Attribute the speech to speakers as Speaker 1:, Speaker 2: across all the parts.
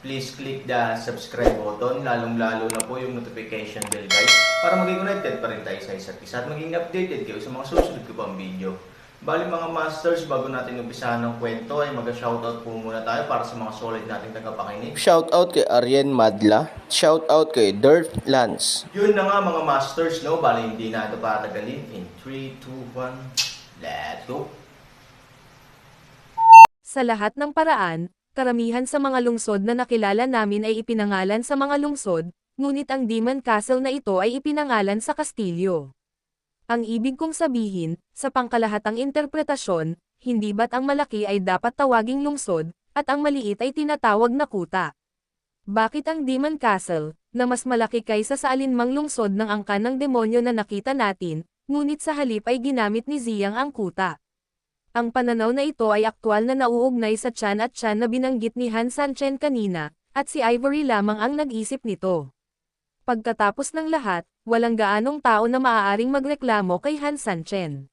Speaker 1: please click the subscribe button, lalong-lalo na po yung notification bell guys, para maging connected pa rin tayo sa isa't isa at maging updated kayo sa mga susunod ko pang video. Bali mga masters, bago natin umpisahan ng kwento ay mag-shoutout po muna tayo para sa mga solid nating tagapakinig.
Speaker 2: Shoutout kay Arjen Madla. Shoutout kay Dirt Lance.
Speaker 1: Yun na nga mga masters, no? Bali hindi na ito patagalin. In 3, 2, 1, let's go!
Speaker 3: Sa lahat ng paraan, karamihan sa mga lungsod na nakilala namin ay ipinangalan sa mga lungsod, ngunit ang Demon Castle na ito ay ipinangalan sa Kastilyo. Ang ibig kong sabihin, sa pangkalahatang interpretasyon, hindi ba't ang malaki ay dapat tawaging lungsod, at ang maliit ay tinatawag na kuta? Bakit ang Demon Castle, na mas malaki kaysa sa alinmang lungsod ng angkan ng demonyo na nakita natin, ngunit sa halip ay ginamit ni Ziyang ang kuta? Ang pananaw na ito ay aktwal na nauugnay sa Chan at Chan na binanggit ni Han Sanchen kanina, at si Ivory lamang ang nag-isip nito. Pagkatapos ng lahat, walang gaanong tao na maaaring magreklamo kay Han Sanchen.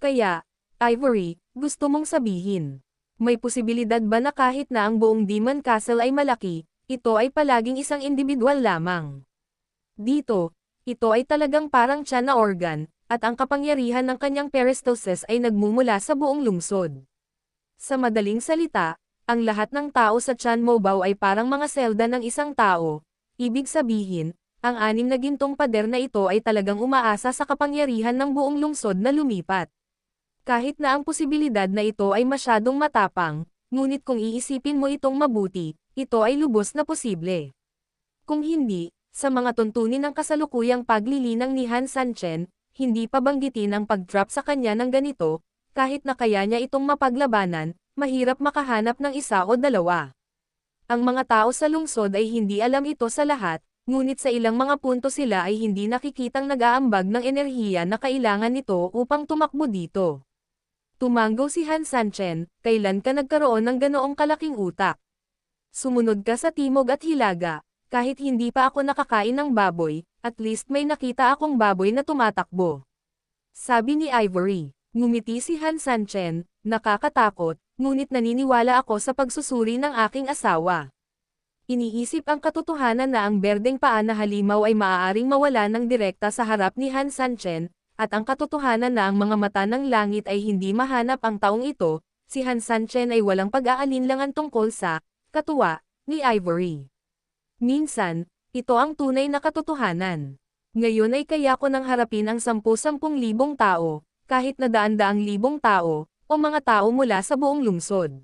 Speaker 3: Kaya, Ivory, gusto mong sabihin, may posibilidad ba na kahit na ang buong Demon Castle ay malaki, ito ay palaging isang individual lamang? Dito, ito ay talagang parang Chan na organ, at ang kapangyarihan ng kanyang peristalsis ay nagmumula sa buong lungsod. Sa madaling salita, ang lahat ng tao sa Chan Mobile ay parang mga selda ng isang tao, ibig sabihin, ang anim na gintong pader na ito ay talagang umaasa sa kapangyarihan ng buong lungsod na lumipat. Kahit na ang posibilidad na ito ay masyadong matapang, ngunit kung iisipin mo itong mabuti, ito ay lubos na posible. Kung hindi, sa mga tuntunin ng kasalukuyang paglilinang ni Han Sanchen, hindi pa banggitin ang pag-drop sa kanya ng ganito, kahit na kaya niya itong mapaglabanan, mahirap makahanap ng isa o dalawa. Ang mga tao sa lungsod ay hindi alam ito sa lahat, ngunit sa ilang mga punto sila ay hindi nakikitang nag-aambag ng enerhiya na kailangan nito upang tumakbo dito. Tumanggo si Han Sanchen, kailan ka nagkaroon ng ganoong kalaking utak? Sumunod ka sa timog at hilaga, kahit hindi pa ako nakakain ng baboy, at least may nakita akong baboy na tumatakbo. Sabi ni Ivory, ngumiti si Han Sanchen, nakakatakot, ngunit naniniwala ako sa pagsusuri ng aking asawa. Iniisip ang katotohanan na ang berdeng paa na halimaw ay maaaring mawala ng direkta sa harap ni Han Sanchen, at ang katotohanan na ang mga mata ng langit ay hindi mahanap ang taong ito, si Han Sanchen ay walang pag-aalinlangan tungkol sa katuwa ni Ivory. Minsan, ito ang tunay na katotohanan. Ngayon ay kaya ko nang harapin ang sampu-sampung libong tao, kahit na daan-daang libong tao, o mga tao mula sa buong lungsod.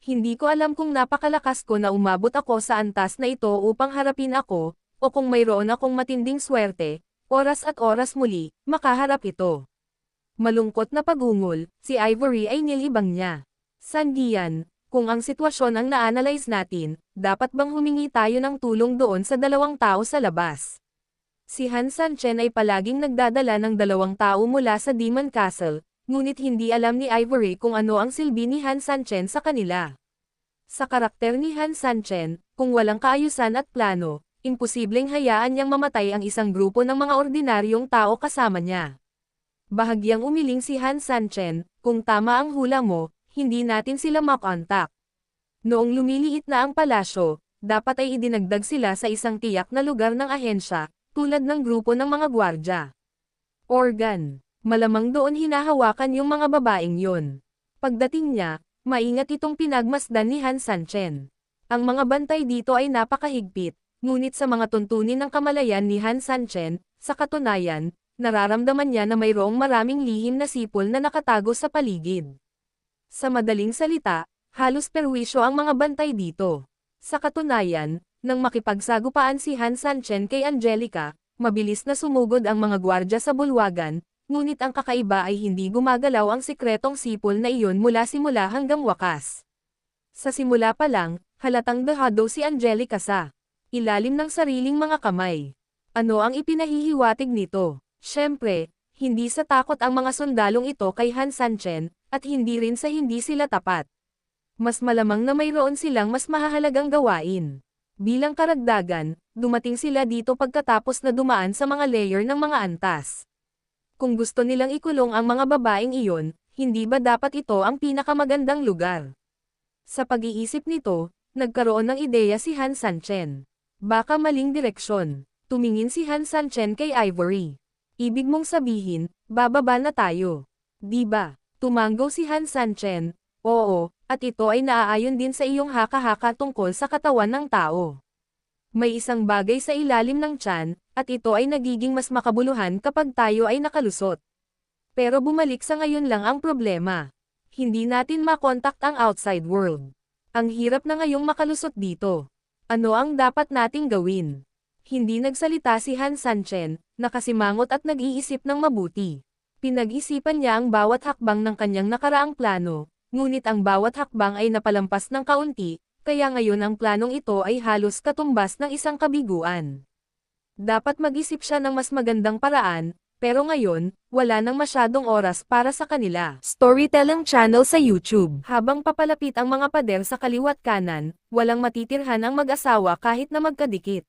Speaker 3: Hindi ko alam kung napakalakas ko na umabot ako sa antas na ito upang harapin ako, o kung mayroon akong matinding swerte, oras at oras muli, makaharap ito. Malungkot na pagungol, si Ivory ay nilibang niya. Sandiyan, kung ang sitwasyon ang na-analyze natin, dapat bang humingi tayo ng tulong doon sa dalawang tao sa labas? Si Han Sanchen ay palaging nagdadala ng dalawang tao mula sa Demon Castle, ngunit hindi alam ni Ivory kung ano ang silbi ni Han Sanchen sa kanila. Sa karakter ni Han Sanchen, kung walang kaayusan at plano, imposibleng hayaan niyang mamatay ang isang grupo ng mga ordinaryong tao kasama niya. Bahagyang umiling si Han Sanchen, kung tama ang hula mo, hindi natin sila makontak. Noong lumiliit na ang palasyo, dapat ay idinagdag sila sa isang tiyak na lugar ng ahensya, tulad ng grupo ng mga gwardya. Organ. Malamang doon hinahawakan yung mga babaeng yun. Pagdating niya, maingat itong pinagmasdan ni Han Sanchen. Ang mga bantay dito ay napakahigpit, ngunit sa mga tuntunin ng kamalayan ni Han Sanchen, sa katunayan, nararamdaman niya na mayroong maraming lihim na sipol na nakatago sa paligid. Sa madaling salita, halos perwisyo ang mga bantay dito. Sa katunayan, nang makipagsagupaan si Han Sanchen kay Angelica, mabilis na sumugod ang mga gwardya sa bulwagan, ngunit ang kakaiba ay hindi gumagalaw ang sikretong sipol na iyon mula simula hanggang wakas. Sa simula pa lang, halatang dehado si Angelica sa ilalim ng sariling mga kamay. Ano ang ipinahihiwatig nito? Siyempre, hindi sa takot ang mga sundalong ito kay Han Sanchen, at hindi rin sa hindi sila tapat. Mas malamang na mayroon silang mas mahahalagang gawain. Bilang karagdagan, dumating sila dito pagkatapos na dumaan sa mga layer ng mga antas. Kung gusto nilang ikulong ang mga babaeng iyon, hindi ba dapat ito ang pinakamagandang lugar? Sa pag-iisip nito, nagkaroon ng ideya si Han Sanchen. Baka maling direksyon. Tumingin si Han Sanchen kay Ivory. Ibig mong sabihin, bababa na tayo. Di ba? Tumanggaw si Han Sanchen. Oo, at ito ay naaayon din sa iyong haka-haka tungkol sa katawan ng tao. May isang bagay sa ilalim ng tiyan, at ito ay nagiging mas makabuluhan kapag tayo ay nakalusot. Pero bumalik sa ngayon lang ang problema. Hindi natin makontakt ang outside world. Ang hirap na ngayong makalusot dito. Ano ang dapat nating gawin? Hindi nagsalita si Han Sanchen, nakasimangot at nag-iisip ng mabuti. Pinag-isipan niya ang bawat hakbang ng kanyang nakaraang plano, ngunit ang bawat hakbang ay napalampas ng kaunti, kaya ngayon ang planong ito ay halos katumbas ng isang kabiguan. Dapat mag-isip siya ng mas magandang paraan, pero ngayon, wala nang masyadong oras para sa kanila. Storytelling channel sa YouTube. Habang papalapit ang mga pader sa kaliwat kanan, walang matitirhan ang mag-asawa kahit na magkadikit.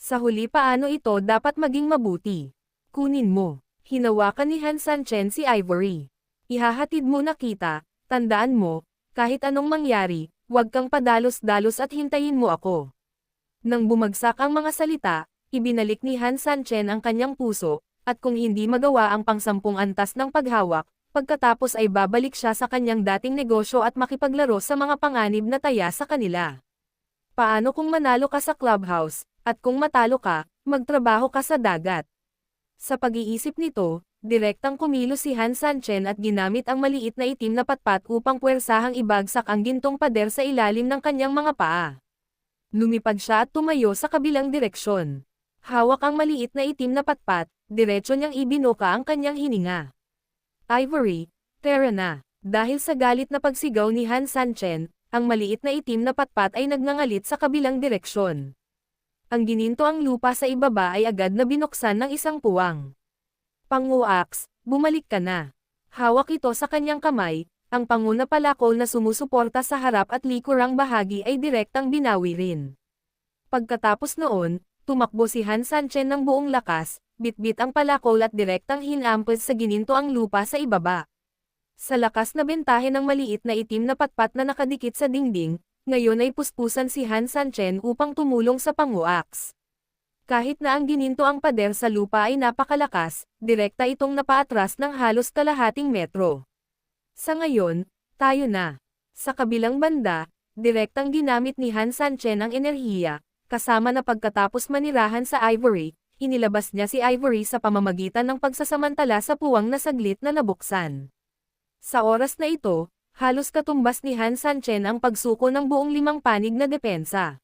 Speaker 3: Sa huli paano ito dapat maging mabuti? Kunin mo. Hinawakan ni Han Sanchen si Ivory. Ihahatid mo na kita, tandaan mo, kahit anong mangyari, huwag kang padalos-dalos at hintayin mo ako. Nang bumagsak ang mga salita, ibinalik ni Han Sanchen ang kanyang puso, at kung hindi magawa ang pangsampung antas ng paghawak, pagkatapos ay babalik siya sa kanyang dating negosyo at makipaglaro sa mga panganib na taya sa kanila. Paano kung manalo ka sa clubhouse, at kung matalo ka, magtrabaho ka sa dagat? Sa pag-iisip nito, direktang kumilos si Han Sanchen at ginamit ang maliit na itim na patpat upang puwersahang ibagsak ang gintong pader sa ilalim ng kanyang mga paa. Lumipad siya at tumayo sa kabilang direksyon. Hawak ang maliit na itim na patpat, diretso niyang ibinuka ang kanyang hininga. Ivory, Terra na. Dahil sa galit na pagsigaw ni Han Sanchen, ang maliit na itim na patpat ay nagngangalit sa kabilang direksyon. Ang gininto ang lupa sa ibaba ay agad na binuksan ng isang puwang. Panguaks, bumalik ka na. Hawak ito sa kanyang kamay, ang panguna palakol na sumusuporta sa harap at likurang bahagi ay direktang binawi rin. Pagkatapos noon, tumakbo si Han Sanchen ng buong lakas, bitbit ang palakol at direktang hinampes sa gininto ang lupa sa ibaba. Sa lakas na bentahe ng maliit na itim na patpat na nakadikit sa dingding, ngayon ay puspusan si Han Sanchen upang tumulong sa panguaks. Kahit na ang gininto ang pader sa lupa ay napakalakas, direkta itong napaatras ng halos kalahating metro. Sa ngayon, tayo na. Sa kabilang banda, direktang ginamit ni Han Sanchen ang enerhiya, kasama na pagkatapos manirahan sa Ivory, inilabas niya si Ivory sa pamamagitan ng pagsasamantala sa puwang na saglit na nabuksan. Sa oras na ito, halos katumbas ni Han Sanchen ang pagsuko ng buong limang panig na depensa.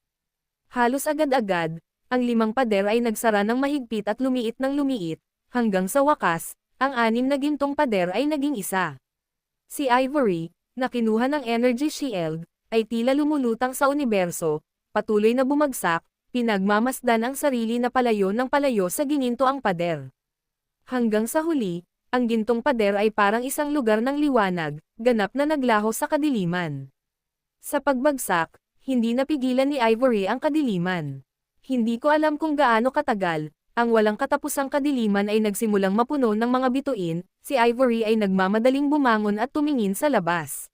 Speaker 3: Halos agad-agad, ang limang pader ay nagsara ng mahigpit at lumiit ng lumiit, hanggang sa wakas, ang anim na gintong pader ay naging isa. Si Ivory, na kinuha ng energy shield, ay tila lumulutang sa universo, patuloy na bumagsak, pinagmamasdan ang sarili na palayo ng palayo sa gininto ang pader. Hanggang sa huli, ang gintong pader ay parang isang lugar ng liwanag, ganap na naglaho sa kadiliman. Sa pagbagsak, hindi napigilan ni Ivory ang kadiliman. Hindi ko alam kung gaano katagal, ang walang katapusang kadiliman ay nagsimulang mapuno ng mga bituin, si Ivory ay nagmamadaling bumangon at tumingin sa labas.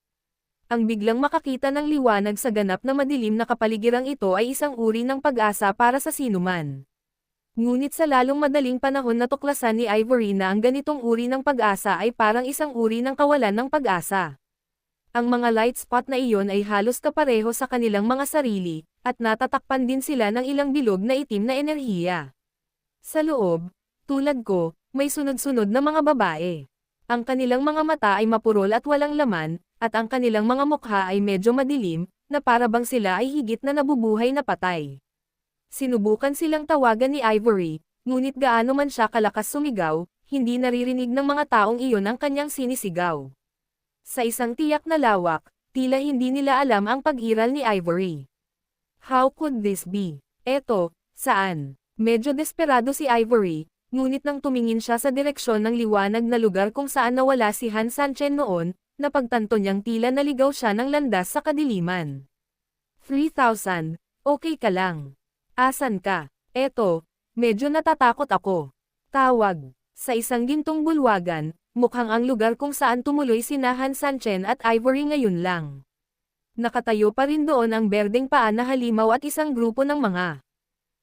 Speaker 3: Ang biglang makakita ng liwanag sa ganap na madilim na kapaligirang ito ay isang uri ng pag-asa para sa sinuman. Ngunit sa lalong madaling panahon natuklasan ni Ivory na ang ganitong uri ng pag-asa ay parang isang uri ng kawalan ng pag-asa. Ang mga light spot na iyon ay halos kapareho sa kanilang mga sarili, at natatakpan din sila ng ilang bilog na itim na enerhiya. Sa loob, tulad ko, may sunod-sunod na mga babae. Ang kanilang mga mata ay mapurol at walang laman, at ang kanilang mga mukha ay medyo madilim, na para bang sila ay higit na nabubuhay na patay. Sinubukan silang tawagan ni Ivory, ngunit gaano man siya kalakas sumigaw, hindi naririnig ng mga taong iyon ang kanyang sinisigaw. Sa isang tiyak na lawak, tila hindi nila alam ang pag-iral ni Ivory. How could this be? Eto, saan? Medyo desperado si Ivory, ngunit nang tumingin siya sa direksyon ng liwanag na lugar kung saan nawala si Han Sanchen noon, napagtanto niyang tila naligaw siya ng landas sa kadiliman. 3,000, okay ka lang. Asan ka? Eto, medyo natatakot ako. Tawag. Sa isang gintong bulwagan, mukhang ang lugar kung saan tumuloy si Han Sanchen at Ivory ngayon lang. Nakatayo pa rin doon ang berdeng paa na halimaw at isang grupo ng mga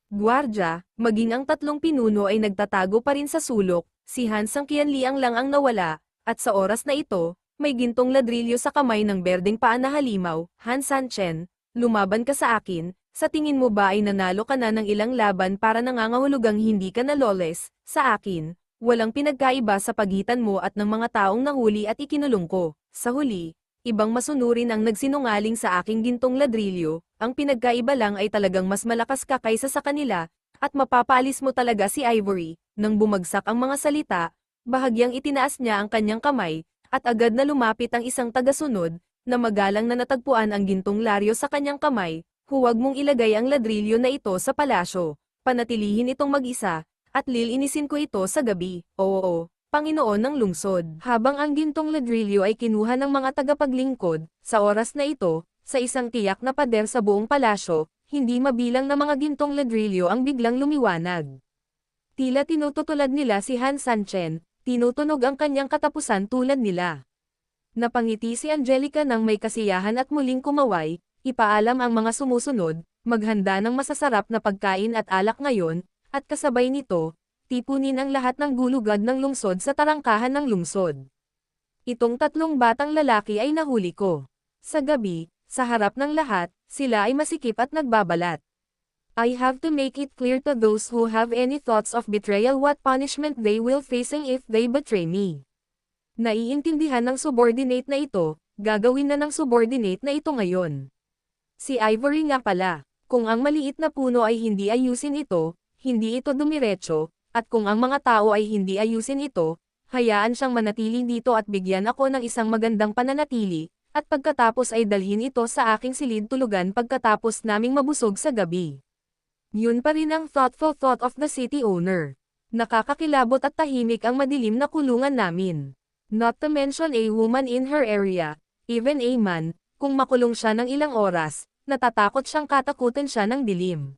Speaker 3: Gwardya, maging ang tatlong pinuno ay nagtatago pa rin sa sulok, si Hansang Kianliang lang ang nawala, at sa oras na ito, may gintong ladrilyo sa kamay ng berdeng paa na halimaw, Han Sanchen, lumaban ka sa akin, sa tingin mo ba ay nanalo ka na ng ilang laban para nangangahulugang hindi ka na lawless, sa akin, walang pinagkaiba sa pagitan mo at ng mga taong nahuli at ikinulong ko, sa huli, ibang masunurin ang nagsinungaling sa aking gintong ladrilyo, ang pinagkaiba lang ay talagang mas malakas ka kaysa sa kanila, at mapapaalis mo talaga si Ivory, nang bumagsak ang mga salita, bahagyang itinaas niya ang kanyang kamay, at agad na lumapit ang isang tagasunod, na magalang na natagpuan ang gintong laryo sa kanyang kamay, huwag mong ilagay ang ladrilyo na ito sa palasyo, panatilihin itong mag-isa, at lilinisin ko ito sa gabi, oo, Panginoon ng lungsod. Habang ang gintong ladrilyo ay kinuha ng mga tagapaglingkod, sa oras na ito, sa isang tiyak na pader sa buong palasyo, hindi mabilang na mga gintong ladrilyo ang biglang lumiwanag. Tila tinututulad nila si Han Sanchen, tinutunog ang kanyang katapusan tulad nila. Napangiti si Angelica nang may kasiyahan at muling kumaway, ipaalam ang mga sumusunod, maghanda ng masasarap na pagkain at alak ngayon, at kasabay nito, tipunin ang lahat ng gulugad ng lungsod sa tarangkahan ng lungsod. Itong tatlong batang lalaki ay nahuli ko. Sa gabi, sa harap ng lahat, sila ay masikip at nagbabalat. I have to make it clear to those who have any thoughts of betrayal what punishment they will facing if they betray me. Naiintindihan ng subordinate na ito, gagawin na ng subordinate na ito ngayon. Si Ivory nga pala, kung ang maliit na puno ay hindi ayusin ito, hindi ito dumiretso, at kung ang mga tao ay hindi ayusin ito, hayaan siyang manatili dito at bigyan ako ng isang magandang pananatili, at pagkatapos ay dalhin ito sa aking silid tulugan pagkatapos naming mabusog sa gabi. Yun pa rin ang thoughtful thought of the city owner. Nakakakilabot at tahimik ang madilim na kulungan namin. Not to mention a woman in her area, even a man, kung makulong siya ng ilang oras, natatakot siyang katakutin siya ng dilim.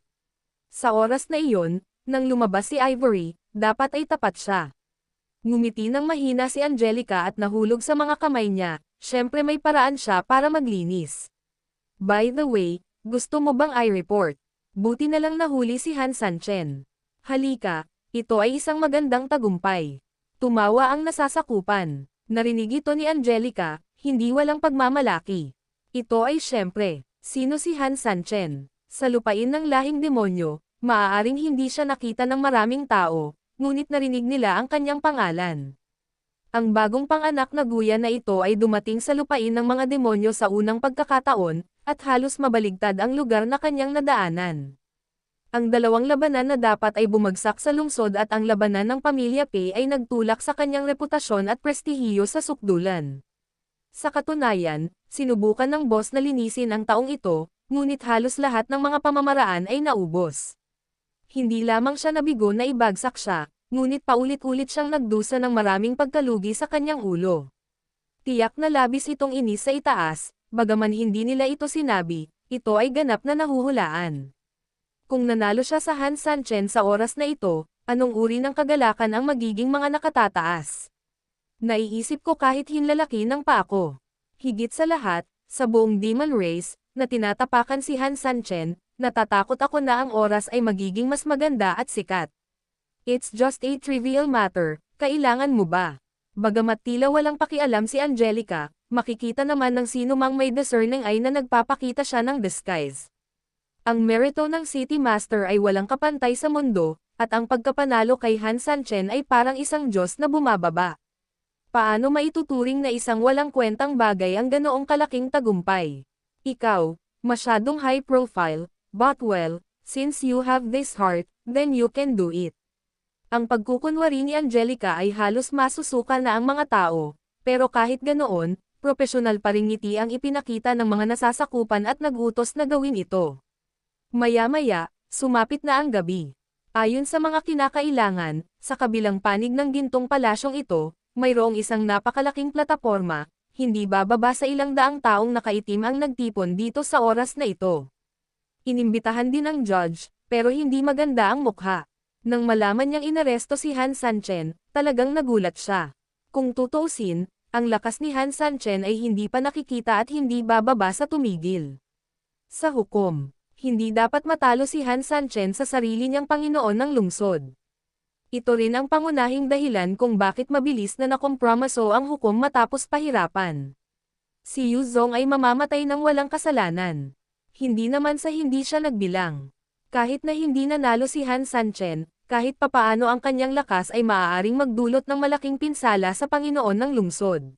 Speaker 3: Sa oras na iyon, nang lumabas si Ivory, dapat ay tapat siya. Ngumiti ng mahina si Angelica at nahulog sa mga kamay niya, syempre may paraan siya para maglinis. By the way, gusto mo bang i-report? Buti na lang nahuli si Han Sanchen. Halika, ito ay isang magandang tagumpay. Tumawa ang nasasakupan. Narinig ito ni Angelica, hindi walang pagmamalaki. Ito ay syempre, sino si Han Sanchen? Sa lupain ng lahing demonyo, maaaring hindi siya nakita ng maraming tao, ngunit narinig nila ang kanyang pangalan. Ang bagong panganak na guya na ito ay dumating sa lupain ng mga demonyo sa unang pagkakataon, at halos mabaligtad ang lugar na kanyang nadaanan. Ang dalawang labanan na dapat ay bumagsak sa lungsod at ang labanan ng pamilya Pei ay nagtulak sa kanyang reputasyon at prestihiyo sa sukdulan. Sa katunayan, sinubukan ng boss na linisin ang taong ito, ngunit halos lahat ng mga pamamaraan ay naubos. Hindi lamang siya nabigo na ibagsak siya, ngunit paulit-ulit siyang nagdusa ng maraming pagkalugi sa kanyang ulo. Tiyak na labis itong inis sa itaas, bagaman hindi nila ito sinabi, ito ay ganap na nahuhulaan. Kung nanalo siya sa Han Sanchen sa oras na ito, anong uri ng kagalakan ang magiging mga nakatataas? Naiisip ko kahit hinlalaki ng pa ako. Higit sa lahat, sa buong Demon Race, na tinatapakan si Han Sanchen, natatakot ako na ang oras ay magiging mas maganda at sikat. It's just a trivial matter, kailangan mo ba? Bagamat tila walang pakialam si Angelica, makikita naman ng sino mang may discerning eye na nagpapakita siya ng disguise. Ang merito ng City Master ay walang kapantay sa mundo, at ang pagkapanalo kay Han Sanchen ay parang isang Diyos na bumababa. Paano maituturing na isang walang kwentang bagay ang ganoong kalaking tagumpay? Ikaw, masyadong high profile, but well, since you have this heart, then you can do it. Ang pagkukunwari ni Angelica ay halos masusuka na ang mga tao, pero kahit ganoon, propesyonal pa ring ngiti ang ipinakita ng mga nasasakupan at nagutos na gawin ito. Maya-maya, Sumapit na ang gabi. Ayon sa mga kinakailangan, sa kabilang panig ng gintong palasyong ito, mayroong isang napakalaking plataporma, hindi bababa sa ilang daang taong nakaitim ang nagtipon dito sa oras na ito. Inimbitahan din ang judge, pero hindi maganda ang mukha. Nang malaman niyang inaresto si Han Sanchen, talagang nagulat siya. Kung tutuusin, ang lakas ni Han Sanchen ay hindi pa nakikita at hindi bababa sa tumigil. Sa hukom, hindi dapat matalo si Han Sanchen sa sarili niyang Panginoon ng lungsod. Ito rin ang pangunahing dahilan kung bakit mabilis na nakompromaso ang hukom matapos pahirapan. Si Yu Zong ay mamamatay ng walang kasalanan. Hindi naman sa hindi siya nagbilang. Kahit na hindi nanalo si Han Sanchen, kahit papaano ang kanyang lakas ay maaaring magdulot ng malaking pinsala sa Panginoon ng lungsod.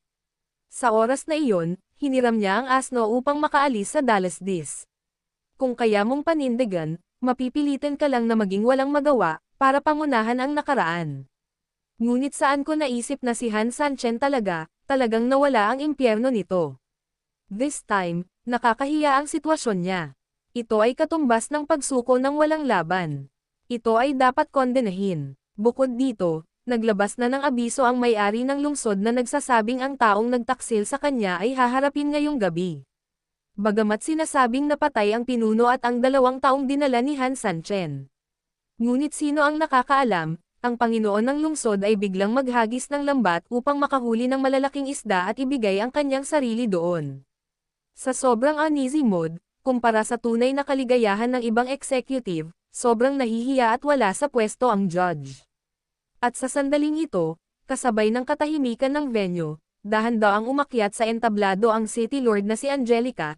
Speaker 3: Sa oras na iyon, hiniram niya ang asno upang makaalis sa Dallas Dis. Kung kaya mong panindigan, mapipilitan ka lang na maging walang magawa, para pangunahan ang nakaraan. Ngunit saan ko naisip na si Han Sanchen talaga, talagang nawala ang impyerno nito. This time, nakakahiya ang sitwasyon niya. Ito ay katumbas ng pagsuko ng walang laban. Ito ay dapat kondenahin. Bukod dito, naglabas na ng abiso ang may-ari ng lungsod na nagsasabing ang taong nagtaksil sa kanya ay haharapin ngayong gabi. Bagamat sinasabing napatay ang pinuno at ang dalawang taong dinala ni Han Sanchen. Ngunit sino ang nakakaalam, ang Panginoon ng lungsod ay biglang maghagis ng lambat upang makahuli ng malalaking isda at ibigay ang kanyang sarili doon. Sa sobrang uneasy mode, kumpara sa tunay na kaligayahan ng ibang executive, sobrang nahihiya at wala sa pwesto ang judge. At sa sandaling ito, kasabay ng katahimikan ng venue, dahan-daang umakyat sa entablado ang City Lord na si Angelica,